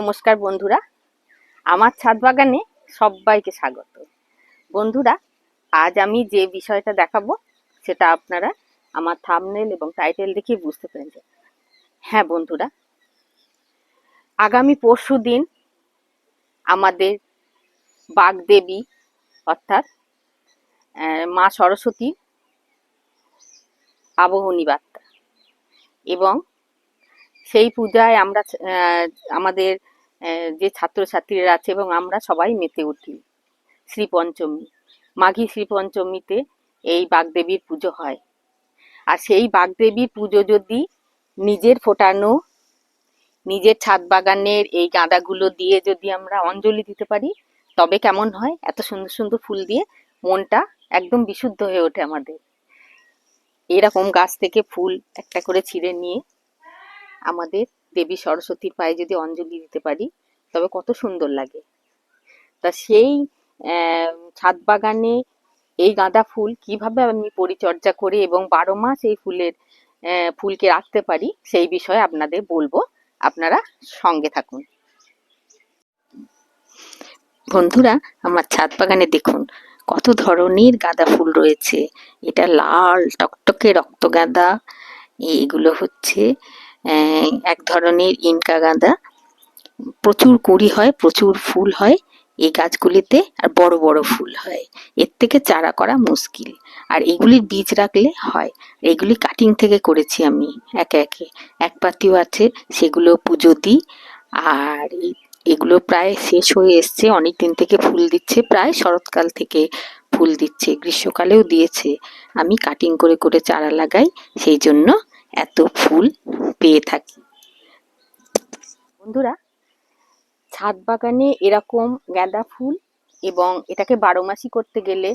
নমস্কার বন্ধুরা। আমার ছাদ বাগানে সবাইকে স্বাগত। বন্ধুরা, আজ আমি যে বিষয়টা দেখাবো, সেটা আপনারা আমার থামনেল এবং টাইটেল দেখে বুঝতে পেরেছেন। হ্যাঁ বন্ধুরা, আগামী পরশু দিন আমাদের বাগদেবী, অর্থাৎ মা সরস্বতী আবহনী বার্তা এবং সেই পূজায় আমরা আমাদের যে ছাত্রছাত্রীরা আছে এবং আমরা সবাই মেতে উঠি শ্রী পঞ্চমী। মাঘী শ্রী পঞ্চমীতে এই বাগদেবীর পুজো হয়। আর সেই বাগদেবীর পুজো যদি নিজের ফোটানো, নিজের ছাদ বাগানের এই গাঁদাগুলো দিয়ে যদি আমরা অঞ্জলি দিতে পারি, তবে কেমন হয়? এত সুন্দর সুন্দর ফুল দিয়ে মনটা একদম বিশুদ্ধ হয়ে ওঠে আমাদের। এরকম গাছ থেকে ফুল একটা করে ছিঁড়ে নিয়ে আমাদের দেবী সরস্বতীর পায়ে যদি অঞ্জলি দিতে পারি, তবে কত সুন্দর লাগে। তা সেই ছাদ বাগানে এই গাঁদা ফুল কীভাবে আমি পরিচর্যা করে এবং বারো মাস এই ফুলের ফুলকে রাখতে পারি, সেই বিষয়ে আপনাদের বলব। আপনারা সঙ্গে থাকুন। বন্ধুরা, আমার ছাদ বাগানে দেখুন, কত ধরনের গাঁদা ফুল রয়েছে। এটা লাল, টকটকে রক্ত গাঁদা, এইগুলো হচ্ছে এক ধরনের ইনকা গাঁদা। প্রচুর কুড়ি হয়, প্রচুর ফুল হয় এই গাছগুলিতে, আর বড় বড় ফুল হয়। এর থেকে চারা করা মুশকিল। আর এগুলির বীজ রাখলে হয়। এগুলি কাটিং থেকে করেছি আমি, একে একে। এক পাতিও আছে, সেগুলো পুজো দিই। আর এগুলো প্রায় শেষ হয়ে এসছে অনেক দিন থেকে ফুল দিচ্ছে, প্রায় শরৎকাল থেকে ফুল দিচ্ছে, গ্রীষ্মকালেও দিয়েছে। আমি কাটিং করে করে চারা লাগাই, সেই জন্য এত ফুল পেয়ে থাকি। বন্ধুরা, ছাদ বাগানে এরকম গাঁদা ফুল এবং এটাকে বারো মাসি করতে গেলে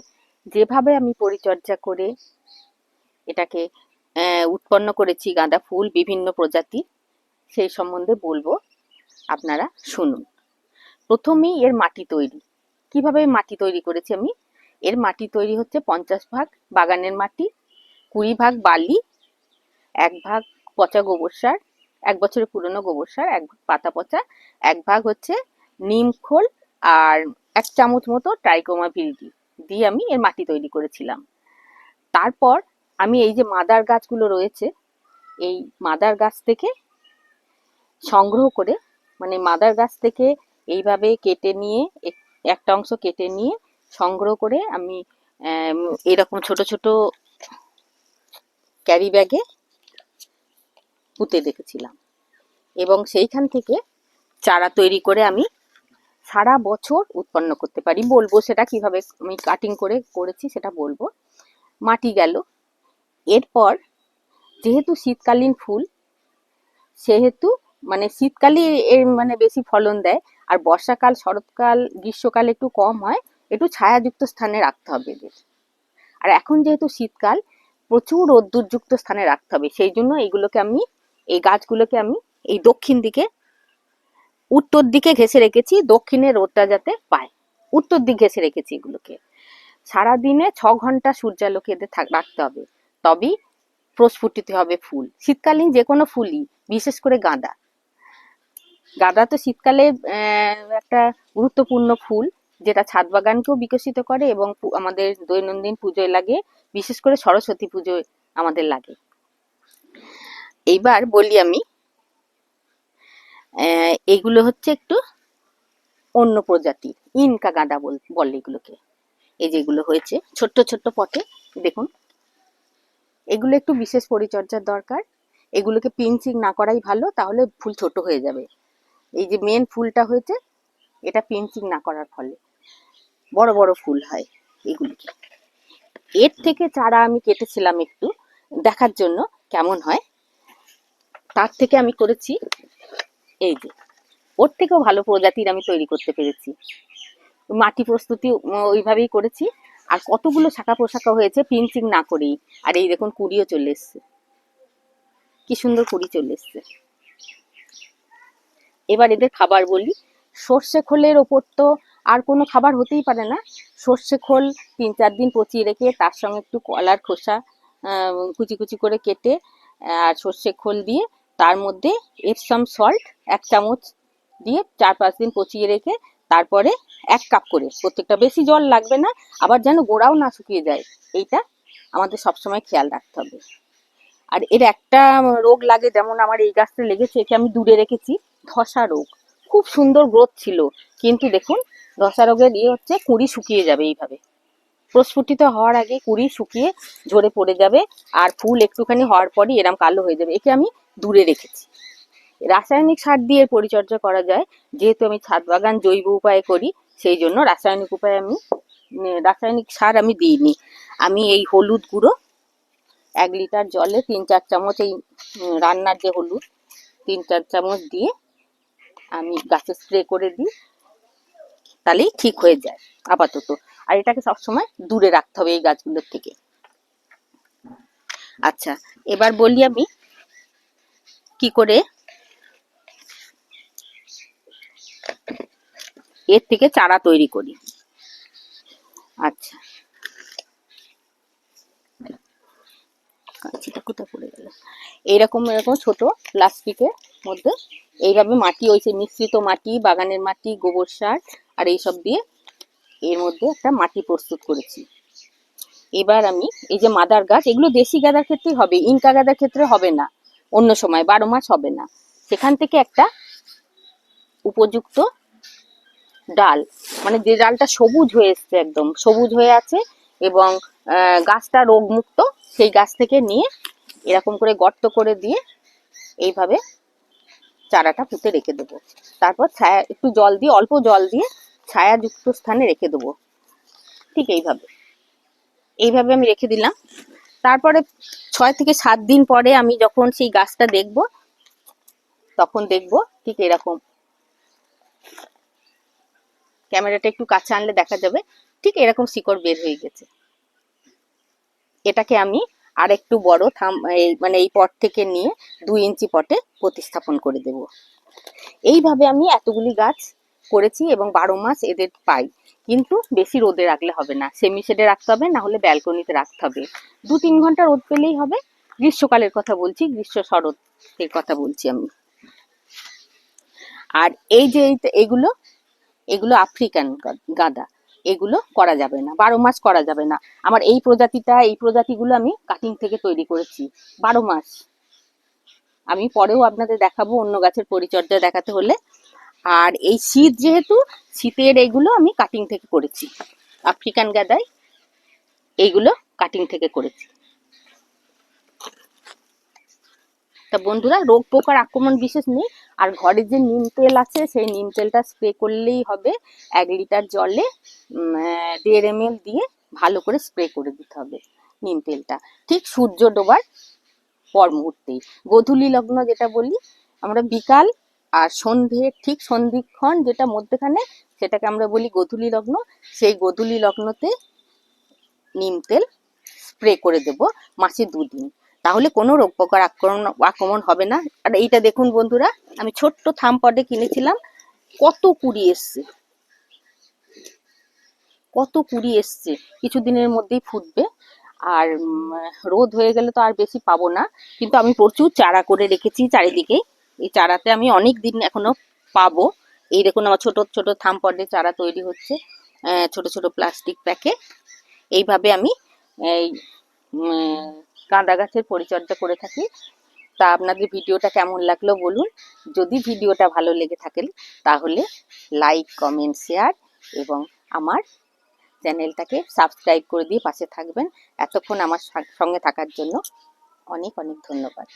যেভাবে আমি পরিচর্যা করে এটাকে উৎপন্ন করেছি গাঁদা ফুল, বিভিন্ন প্রজাতির সেই সম্বন্ধে বলব। আপনারা শুনুন। প্রথমেই এর মাটি তৈরি। কীভাবে মাটি তৈরি করেছি আমি? এর মাটি তৈরি হচ্ছে পঞ্চাশ ভাগ বাগানের মাটি, কুড়ি ভাগ বালি, এক ভাগ পচা গোবর সার, এক বছরের পুরনো গোবর সার, এক পাতা পচা, এক ভাগ হচ্ছে নিম খোল আর এক চামচ মতো ট্রাইকোমা ভিলডি দিয়ে আমি এর মাটি তৈরি করেছিলাম। তারপর আমি এই যে মাদার গাছগুলো রয়েছে, এই মাদার গাছ থেকে সংগ্রহ করে মানে মাদার গাছ থেকে এইভাবে কেটে নিয়ে, এক- একটা অংশ কেটে নিয়ে সংগ্রহ করে আমি এরকম ছোট ছোট ক্যারি ব্যাগে পুঁতে দেখেছিলাম। এবং সেইখান থেকে চারা তৈরি করে আমি সারা বছর উৎপন্ন করতে পারি। বলব সেটা কীভাবে আমি কাটিং করে করেছি সেটা বলব। মাটি গেল। এরপর যেহেতু শীতকালীন ফুল, সেহেতু মানে শীতকালে এর মানে বেশি ফলন দেয়, আর বর্ষাকাল, শরৎকাল, গ্রীষ্মকাল একটু কম হয়, একটু ছায়াযুক্ত স্থানে রাখতে হবে এদের। আর এখন যেহেতু শীতকাল, প্রচুর রোদ্দুরযুক্ত স্থানে রাখতে হবে। সেই জন্য এইগুলোকে আমি এই গাছগুলোকে আমি এই দক্ষিণ দিকে, উত্তর দিকে ঘেঁষে রেখেছি দক্ষিণে রোদটা যাতে পায়। উত্তর দিক ঘেঁষে রেখেছি এগুলোকে। সারাদিনে ছ ঘণ্টা সূর্যালোকে এদের রাখতে হবে। তবেই প্রস্ফুটিত হবে ফুল। শীতকালীন যে কোনো ফুলই, বিশেষ করে গাঁদা। গাঁদা তো শীতকালে একটা গুরুত্বপূর্ণ ফুল, যেটা ছাদ বাগানকেও বিকশিত করে এবং আমাদের দৈনন্দিন পুজোয় লাগে। বিশেষ করে সরস্বতী পুজোয় আমাদের লাগে। এইবার বলি আমি এগুলো হচ্ছে একটু অন্য প্রজাতির ইনকা গাঁদা বল, বলে এগুলোকে। এই যেগুলো হয়েছে, ছোট্ট ছোট্ট পটে, দেখুন। এগুলো একটু বিশেষ পরিচর্যার দরকার। এগুলোকে পিঞ্চিং না করাই ভালো, তাহলে ফুল ছোট হয়ে যাবে। এই যে মেন ফুলটা হয়েছে, এটা পিঞ্চিং না করার ফলে। বড় বড় ফুল হয় এগুলিকে। এর থেকে চারা আমি কেটেছিলাম একটু, দেখার জন্য কেমন হয়। তার থেকে আমি করেছি এই যে, ওর থেকেও ভালো প্রজাতির আমি তৈরি করতে পেরেছি। মাটি প্রস্তুতি ওইভাবেই করেছি। আর কতগুলো শাখা পোশাকা হয়েছে পিঞ্চিং না করেই। আর এই দেখুন কুড়িও চলে এসছে। কি সুন্দর কুড়ি চলে এসছে। এবার এদের খাবার বলি। সর্ষে খোলের ওপর তো আর কোনো খাবার হতেই পারে না। সর্ষে খোল তিন চার দিন পচিয়ে রেখে তার সঙ্গে একটু কলার খোসা কুচি কুচি করে কেটে, আর সর্ষে খোল দিয়ে তার মধ্যে এপসাম সল্ট এক চামচ দিয়ে চার পাঁচ দিন পচিয়ে রেখে তারপরে এক কাপ করে। প্রত্যেকটা বেশি জল লাগবে না, আবার যেন গোড়াও না শুকিয়ে যায়। এইটা আমাদের সবসময় খেয়াল রাখতে হবে। আর এর একটা রোগ লাগে, যেমন আমার এই গাছটা লেগেছে, একে আমি দূরে রেখেছি, ধসা রোগ। খুব সুন্দর গ্রোথ ছিল, কিন্তু দেখুন, ধসা রোগের ইয়ে হচ্ছে, কুড়ি শুকিয়ে যাবে এইভাবে। প্রস্ফুটিত হওয়ার আগে কুড়ি শুকিয়ে ঝরে পড়ে যাবে আর ফুল একটুখানি হওয়ার পরই এরম কালো হয়ে যাবে। একে আমি দূরে রেখেছি। রাসায়নিক সার দিয়ে পরিচর্যা করা যায়। যেহেতু আমি ছাদ বাগান জৈব উপায়ে করি, সেই জন্য রাসায়নিক উপায়ে আমি রাসায়নিক সার আমি দিইনি। আমি এই হলুদ গুঁড়ো, এক লিটার জলে তিন চার চামচ এই রান্নার যে হলুদ, তিন চার চামচ দিয়ে আমি গাছে স্প্রে করে দিই, তাহলেই ঠিক হয়ে যায়, আপাতত। আর এটাকে সবসময় দূরে রাখতে হবে এই গাছগুলোর থেকে। আচ্ছা এবার বলি আমি কি করে এর থেকে চারা তৈরি করি। আচ্ছা। কাঁচিটা কোথায় পড়ে গেল? এইরকম, এরকম ছোট প্লাস্টিকের মধ্যে এইভাবে মাটি যে মিশ্রিত মাটি, বাগানের মাটি, গোবর সার আর এইসব দিয়ে এর মধ্যে একটা মাটি প্রস্তুত করেছি। এবার আমি এই যে মাদার গাছ, এগুলো দেশি গাঁদার ক্ষেত্রে হবে, ইনকা গাঁদার ক্ষেত্রে হবে না। অন্য সময় বারো মাস হবে না। সেখান থেকে একটা উপযুক্ত ডাল মানে যে ডালটা সবুজ হয়ে এসছে একদম, সবুজ হয়ে আছে এবং গাছটা রোগমুক্ত, সেই গাছ থেকে নিয়ে এরকম করে গর্ত করে দিয়ে এইভাবে চারাটা পুঁতে রেখে দেবো। তারপর ছায়া, একটু জল দিয়ে, অল্প জল দিয়ে ছায়াযুক্ত স্থানে রেখে দেবো। ঠিক এইভাবে। এইভাবে আমি রেখে দিলাম। তারপরে ছয় থেকে সাত দিন পরে আমি যখন সেই গাছটা দেখব, তখন দেখব ঠিক এরকম। ক্যামেরাটা একটু কাছে আনলে দেখা যাবে, ঠিক এরকম শিকড় বের হয়ে গেছে। এটাকে আমি আর একটু বড় থাম, এই মানে এই পট থেকে নিয়ে দুই ইঞ্চি পটে প্রতিস্থাপন করে দেব। এইভাবে আমি এতগুলি গাছ করেছি এবং বারো মাস এদের পাই। কিন্তু বেশি রোদে রাখলে হবে না। সেমি শেডে রাখতে হবে, না হলে ব্যালকনিতে রাখতে হবে। দু তিন ঘণ্টা রোদ পেলেই হবে। গ্রীষ্মকালের কথা বলছি, গ্রীষ্ম শরৎ এর কথা বলছি আমি। আর এই যে এগুলো এগুলো আফ্রিকান গাঁদা, এগুলো করা যাবে না। বারো মাস করা যাবে না। আমার এই প্রজাতিটা, এই প্রজাতিগুলো আমি কাটিং থেকে তৈরি করেছি। বারো মাস। আমি পরেও আপনাদের দেখাবো, অন্য গাছের পরিচর্যা দেখাতে হলে। আর এই শীত যেহেতু, শীতের এগুলো আমি কাটিং থেকে করেছি। আফ্রিকান গাদায় এইগুলো কাটিং থেকে করেছি। তা বন্ধুরা, রোগ পোকার আক্রমণ বিশেষ নেই। আর ঘরে যে নিম তেল আছে, সেই নিম তেলটা স্প্রে করলেই হবে। এক লিটার জলে দেড় এম দিয়ে ভালো করে স্প্রে করে দিতে হবে নিম তেলটা। ঠিক সূর্য ডোবার পর মুহূর্তেই। গোধূলি লগ্ন যেটা বলি, আমরা বিকাল আর সন্ধে, ঠিক সন্ধিক্ষণ যেটা মধ্যেখানে, সেটাকে আমরা বলি গোধূলি লগ্ন, সেই গোধূলি লগ্নতে নিম তেল স্প্রে করে দেব মাসে দুদিন। তাহলে কোনো রোগ পোকার আক্রমণ আক্রমণ হবে না। আর এইটা দেখুন বন্ধুরা, আমি ছোট্ট থাম পটে কিনেছিলাম, কত কুড়ি এসছে। কত কুড়ি এসছে, কিছুদিনের মধ্যেই ফুটবে। আর রোদ হয়ে গেলে তো আর বেশি পাবো না। কিন্তু আমি প্রচুর চারা করে রেখেছি চারিদিকে। এই চারাতে আমি অনেক দিন এখনও পাবো। এই দেখুন আমার ছোট ছোট থাম পটে চারা তৈরি হচ্ছে ছোট ছোট প্লাস্টিক প্যাকে এইভাবে আমি এই গাঁদা গাছের পরিচর্যা করে থাকি। তা আপনাদের ভিডিওটা কেমন লাগল বলুন। যদি ভিডিওটা ভালো লেগে থাকে, তাহলে লাইক কমেন্ট শেয়ার এবং আমার চ্যানেলটাকে সাবস্ক্রাইব করে দিয়ে পাশে থাকবেন। এতক্ষণ আমার সঙ্গে থাকার জন্য অনেক অনেক ধন্যবাদ।